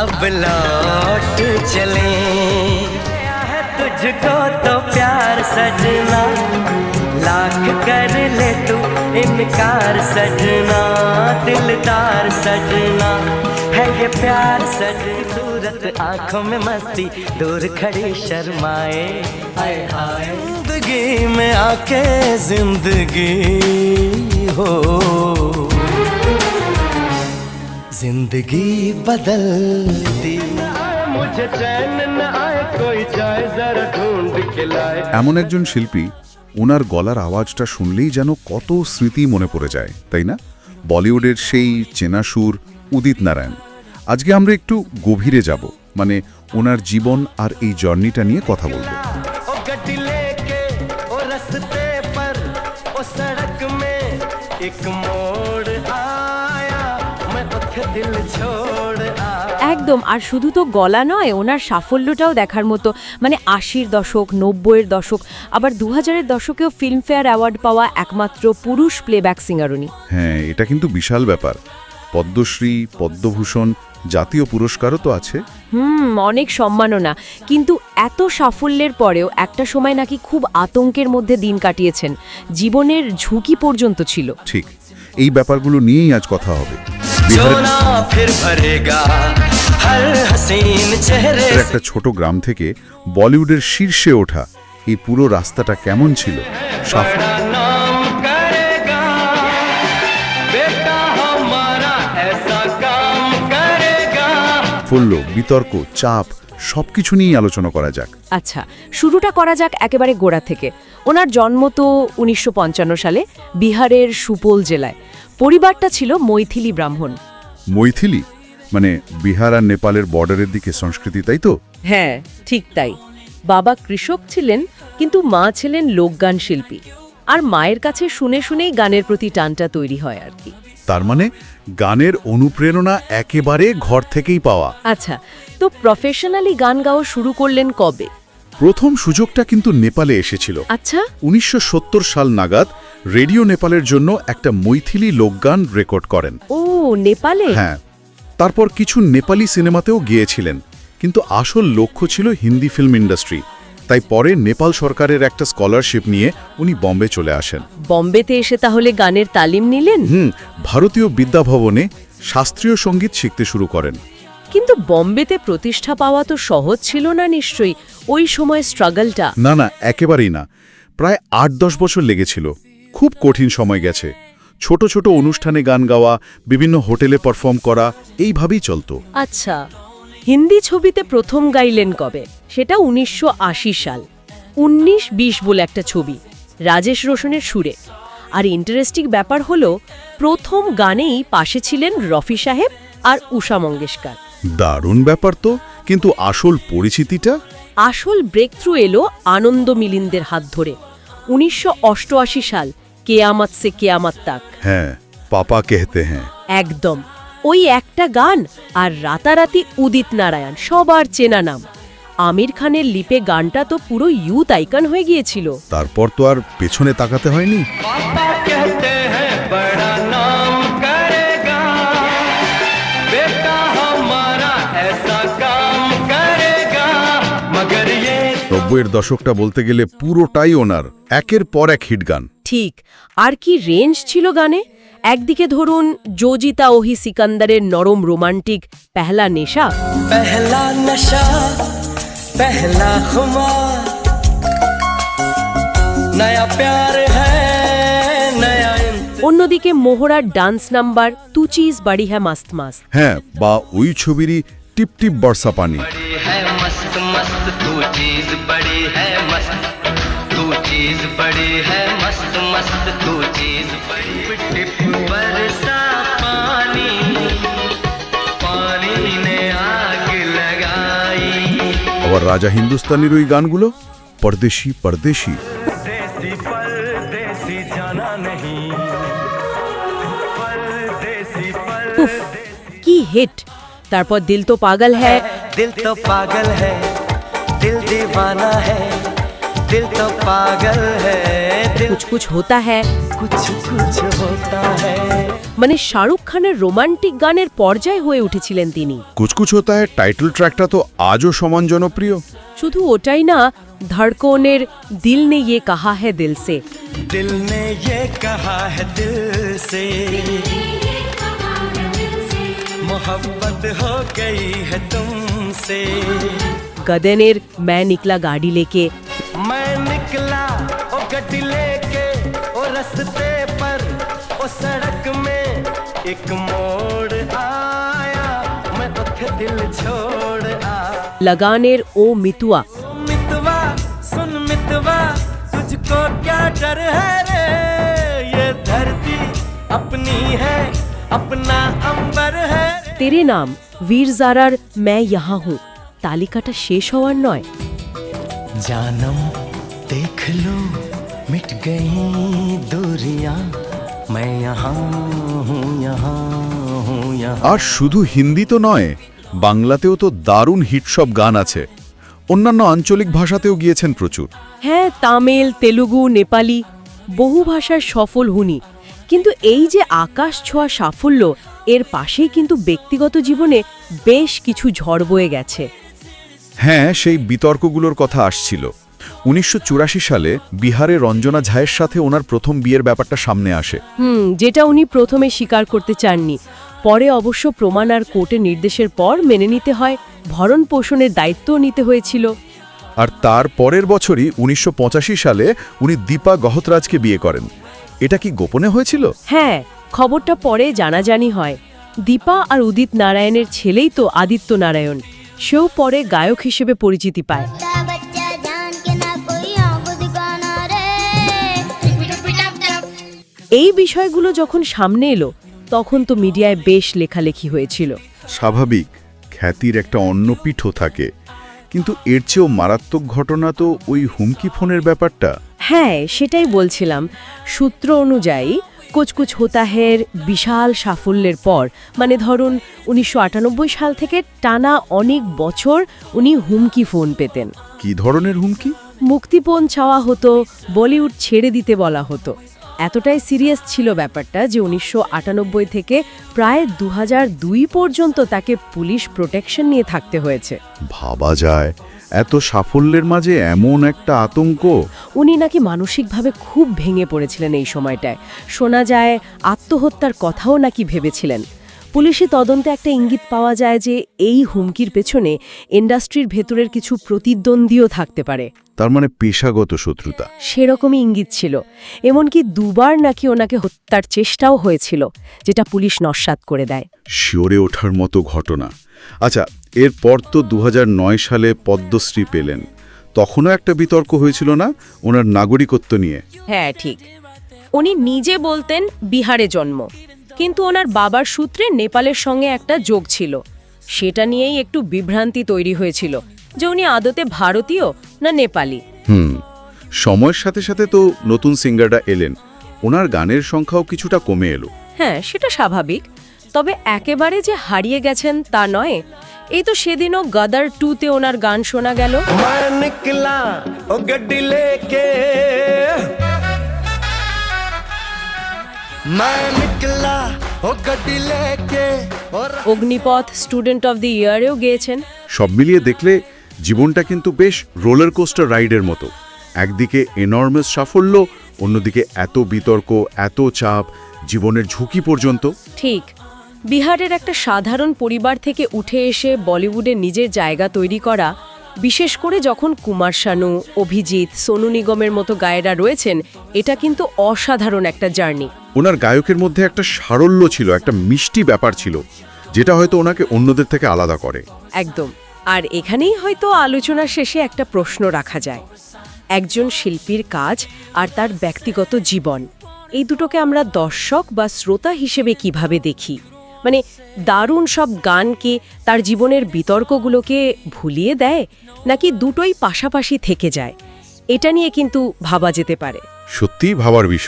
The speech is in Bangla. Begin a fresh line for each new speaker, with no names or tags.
अब लौट चले। है तुझको तो प्यार सजना। लाख कर ले तू इनकार सजना। दिलदार सजना। है ये प्यार सज सूरत आँखों में मस्ती, दूर खड़ी शर्माए। हाय हाय। ज़िंदगी में आके ज़िंदगी हो। जिंदगी बदल दी मुझे चैन न आए कोई जाए जरा ढूंढ के लाए
এমন একজন শিল্পী ওনার গলার আওয়াজটা শুনলেই যেন কত স্মৃতি মনে পড়ে যায় তাই না বলিউডের সেই চেনা সুর উদিত নারায়ণ আজকে আমরা একটু গভীরে যাব মানে ওনার জীবন আর এই জার্নিটা নিয়ে কথা বলবো
ओ गड्डी लेके ओ रस्ते पर ओ सड़क में एक मोड़
একদম আর শুধু তো গলা নয় ওনার সাফল্যটাও দেখার মতো। মানে আশির দশক নব্বইয়ের দশক আবার দু হাজারের দশকেও ফিল্মফেয়ার অ্যাওয়ার্ড পাওয়া একমাত্র পুরুষ প্লেব্যাক সিঙ্গার উনি।
হ্যাঁ এটা কিন্তু বিশাল ব্যাপার। পদ্মশ্রী পদ্মভূষণ জাতীয় পুরস্কারও তো আছে।
হুম অনেক সম্মাননা। কিন্তু এত সাফল্যের পরেও একটা সময় নাকি খুব আতঙ্কের মধ্যে দিন কাটিয়েছেন। জীবনের ঝুঁকি পর্যন্ত ছিল।
ঠিক। এই ব্যাপারগুলো নিয়েই আজ কথা হবে। একটা ছোট গ্রাম থেকে বলিউডের শীর্ষে ওঠা এই পুরো রাস্তাটা কেমন ছিল? ফুল্ল বিতর্ক চাপ সবকিছু নিয়েই আলোচনা করা যাক।
আচ্ছা শুরুটা করা যাক একেবারে গোড়া থেকে। ওনার জন্ম তো উনিশশো পঞ্চান্ন সালে বিহারের সুপোল জেলায়। পরিবারটা ছিল মৈথিলি ব্রাহ্মণ।
মৈথিলি? মানে বিহার আর নেপালের বর্ডারের দিকে সংস্কৃতি তাই তো?
হ্যাঁ ঠিক তাই। বাবা কৃষক ছিলেন কিন্তু মা ছিলেন লোকগান শিল্পী। আর মায়ের কাছে শুনে শুনেই গানের প্রতি টানটা তৈরি হয় আর কি।
তার মানে গানের অনুপ্রেরণা একেবারে ঘর থেকেই পাওয়া।
আচ্ছা তো প্রফেশনালি গান গাওয়া শুরু করলেন কবে?
প্রথম সুযোগটা কিন্তু নেপালে এসেছিল।
আচ্ছা।
উনিশশো সত্তর সাল নাগাদ রেডিও নেপালের জন্য একটা মৈথিলি লোকগান রেকর্ড করেন।
ও নেপালে?
হ্যাঁ। তারপর কিছু নেপালি সিনেমাতেও গিয়েছিলেন কিন্তু আসল লক্ষ্য ছিল হিন্দি ফিল্ম ইন্ডাস্ট্রি। তাই পরে নেপাল সরকারের একটা স্কলারশিপ নিয়ে উনি বম্বে চলে আসেন।
বম্বেতে এসে তাহলে গানের তালিম নিলেন?
হুম ভারতীয় বিদ্যাভবনে শাস্ত্রীয় সংগীত শিখতে শুরু করেন।
কিন্তু বম্বেতে প্রতিষ্ঠা পাওয়া তো সহজ ছিল না নিশ্চয়ই। ওই সময় স্ট্রাগলটা
না না একেবারেই না। প্রায় আট দশ বছর লেগেছিল। খুব কঠিন সময় গেছে। ছোট ছোট অনুষ্ঠানে গান গাওয়া বিভিন্ন হোটেলে পারফর্ম করা এইভাবেই চলতো।
আচ্ছা হিন্দি ছবিতে প্রথম গাইলেন কবে? সেটা উনিশশো আশি সাল। উনিশ বিশ বলে একটা ছবি রাজেশ রোশনের সুরে। আর ইন্টারেস্টিং ব্যাপার হলো প্রথম গানেই পাশে ছিলেন রফি সাহেব আর উষা মঙ্গেশকর।
দারুণ ব্যাপার তো কিন্তু আসল পরিচিতিটা?
আসল ব্রেক থ্রু এলো আনন্দ মিলিন্দের হাত ধরে। উনিশশো অষ্টআশি সাল কেয়ামত সে কেয়ামত তাক।
হ্যাঁ পাপা কেহতে হ্যাঁ।
একদম। ওই একটা গান আর রাতারাতি উদিত নারায়ণ সবার চেনা নাম। আমির খানের লিপে গানটা তো পুরো ইউথ আইকন হয়ে গিয়েছিল।
তারপর তো আর পেছনে তাকাতে হয়নি। নব্বইয়ের দশকটা বলতে গেলে পুরোটাই ওনার। একের পর এক হিট গান।
ঠিক। আর কি রেঞ্জ ছিল গানে? একদিকে ধরুন যোজিতা ওহি সিকান্দারের নরম রোমান্টিক পেহলা নেশা।
পেহলা নেশা পেহলা নয়া প্যার
অন্যদিকে মোহরার ডান্স নাম্বার তুচিজ বাড়ি হ্যা মাস্ত মাস
হ্যাঁ বা ওই ছবিরই টিপ টিপ বর্ষা পানি।
है मस्त मस्त तू चीज बड़ी है मस्त तू चीज बड़ी है मस्त मस्त तू चीज बड़ी टिप बरसा पानी पानी ने आग लगाई
আবার রাজা হিন্দুস্তানির ওই গানগুলো পরদেশি পরদেশি
देसी परदेसी जाना नहीं परदेसी
উফ কি হিট তারপর দিল তো পাগল হ্যায়
दिल तो पागल है दिल दीवाना है दिल तो पागल है दिल
কুছ কুছ হোতা হ্যায়
कुछ कुछ होता है
মানে শাহরুখ খানের রোমান্টিক গানের পর্যায়ে হয়ে উঠেছিলেন তিনি
কুচকুচ হতা হয় টাইটেল ট্র্যাকটা তো আজও সমান জনপ্রিয়
শুধু ওটাই না ধড়কনের দিল নে ইয়ে কাহা হ্যায় দিল সে
दिल ने ये कहा है दिल से मोहब्बत हो गई है हमसे
गदनेर मैं निकला गाड़ी लेके।
मैं निकला ओ गड्डी लेके ओ रस्ते पर ओ सड़क में। एक मोड़ आया मैं उठ दिल छोड़ आ।
लगानेर ओ मितुआ।
मितुआ सुन मितुआ तुझको क्या डर है रे? ये धरती अपनी है अपना अंबर है
तेरे नाम বীর জারার ম্যা ইহা হু তালিকাটা শেষ হওয়ার নয়।
জানম দেখ লো মিট গই দূরিয়া।
আর শুধু হিন্দি তো নয় বাংলাতেও তো দারুণ হিট সব গান আছে। অন্যান্য আঞ্চলিক ভাষাতেও গিয়েছেন প্রচুর।
হ্যাঁ তামিল তেলুগু নেপালি বহু ভাষার সফল হুনি। কিন্তু এই যে আকাশ ছোঁয়া সাফল্য এর পাশেই কিন্তু ব্যক্তিগত জীবনে বেশ কিছু ঝড় বয়ে গেছে।
হ্যাঁ সেই বিতর্কগুলোর কথা আসছিল। উনিশশো চুরাশি সালে বিহারে রঞ্জনা ঝায়ের সাথে ওনার প্রথম বিয়ের ব্যাপারটা সামনে আসে।
হুম যেটা উনি প্রথমে স্বীকার করতে চাননি। পরে অবশ্য প্রমাণ আর কোর্টের নির্দেশের পর মেনে নিতে হয় ভরণ পোষণের দায়িত্বও নিতে হয়েছিল।
আর তার পরের বছরই উনিশশো পঁচাশি সালে উনি দীপা গহতরাজকে বিয়ে করেন। এটা কি গোপনে হয়েছিল?
হ্যাঁ খবরটা পরে জানাজানি হয়। দীপা আর উদিত নারায়ণের ছেলেই তো আদিত্য নারায়ণ সেও পরে গায়ক হিসেবে পরিচিতি পায়। এই বিষয়গুলো যখন সামনে এলো তখন তো মিডিয়ায় বেশ লেখালেখি হয়েছিল।
স্বাভাবিক খ্যাতির একটা অন্য পিঠ থাকে। কিন্তু এর চেয়েও মারাত্মক ঘটনা তো ওই হুমকি ফোনের ব্যাপারটা।
হ্যাঁ সেটাই বলছিলাম। সূত্র অনুযায়ী কুচকুচ হোতাহের বিশাল সাফল্যের পর মানে ধরুন উনিশশো আটানব্বই সাল থেকে টানা অনেক বছর উনি হুমকি ফোন পেতেন।
কি ধরনের হুমকি?
মুক্তিপণ চাওয়া হতো বলিউড ছেড়ে দিতে বলা হতো। এতটাই সিরিয়াস ছিল ব্যাপারটা যে উনিশশো আটানব্বই থেকে প্রায় দু হাজার দুই পর্যন্ত তাকে পুলিশ প্রোটেকশন নিয়ে থাকতে হয়েছে।
ভাবা যায় এত সাফল্যের মাঝে এমন একটা আতঙ্ক?
উনি নাকি মানসিকভাবে খুব ভেঙে পড়েছিলেন এই সময়টায়। শোনা যায় আত্মহত্যার কথাও নাকি ভেবেছিলেন। পুলিশি তদন্তে একটা ইঙ্গিত পাওয়া যায় যে এই হুমকির পেছনে ইন্ডাস্ট্রির ভেতরের কিছু প্রতিদ্বন্দ্বীও থাকতে পারে।
তার মানে পেশাগত শত্রুতা।
সেরকমই ইঙ্গিত ছিল। এমনকি দুবার নাকি ওনাকে হত্যার চেষ্টাও হয়েছিল যেটা পুলিশ নস্বাত করে দেয়।
শিওরে ওঠার মতো ঘটনা। আচ্ছা এরপর তো দু হাজার নয় সালে পদ্মশ্রী পেলেন। তখনও একটা বিতর্ক হয়েছিল না ওনার নাগরিকত্ব নিয়ে?
হ্যাঁ ঠিক। উনি নিজে বলতেন বিহারে জন্ম। কিন্তু ওনার বাবার সূত্রে নেপালের সঙ্গে একটা যোগ ছিল। সেটা নিয়েই একটু বিভ্রান্তি তৈরি হয়েছিল যে উনি আদতে ভারতীয় না নেপালি।
হুম সময়ের সাথে সাথে তো নতুন সিঙ্গাররা এলেন। ওনার গানের সংখ্যাও কিছুটা কমে এলো।
হ্যাঁ সেটা স্বাভাবিক। তবে একেবারে যে হারিয়ে গেছেন তা নয় এই তো সেদিনও গাদার টুতে ওনার গান শোনা গেল। অগ্নিপথ স্টুডেন্ট অব দি ইয়ারেও গেয়েছেন।
সব মিলিয়ে দেখলে জীবনটা কিন্তু বেশ রোলার কোস্টার রাইডের মতো। একদিকে এনর্মাস সাফল্য অন্যদিকে এত বিতর্ক এত চাপ জীবনের ঝুঁকি পর্যন্ত।
ঠিক বিহারের একটা সাধারণ পরিবার থেকে উঠে এসে বলিউডে নিজের জায়গা তৈরি করা বিশেষ করে যখন কুমার শানু অভিজিৎ সোনু নিগমের মতো গায়েরা রয়েছেন এটা কিন্তু অসাধারণ একটা জার্নি।
ওনার গায়কের মধ্যে একটা সারল্য ছিল একটা মিষ্টি ব্যাপার ছিল যেটা হয়তো ওনাকে অন্যদের থেকে আলাদা করে।
একদম। আর এখানেই হয়তো আলোচনার শেষে একটা প্রশ্ন রাখা যায়। একজন শিল্পীর কাজ আর তার ব্যক্তিগত জীবন এই দুটোকে আমরা দর্শক বা শ্রোতা হিসেবে কীভাবে দেখি? মানে দারুণ সব গানকে তার জীবনের বিতর্কগুলোকে ভুলিয়ে দেয় নাকি দুটোই পাশাপাশি থেকে যায়? এটা নিয়ে কিন্তু ভাবা যেতে পারে।
সত্যিই ভাবার বিষয়।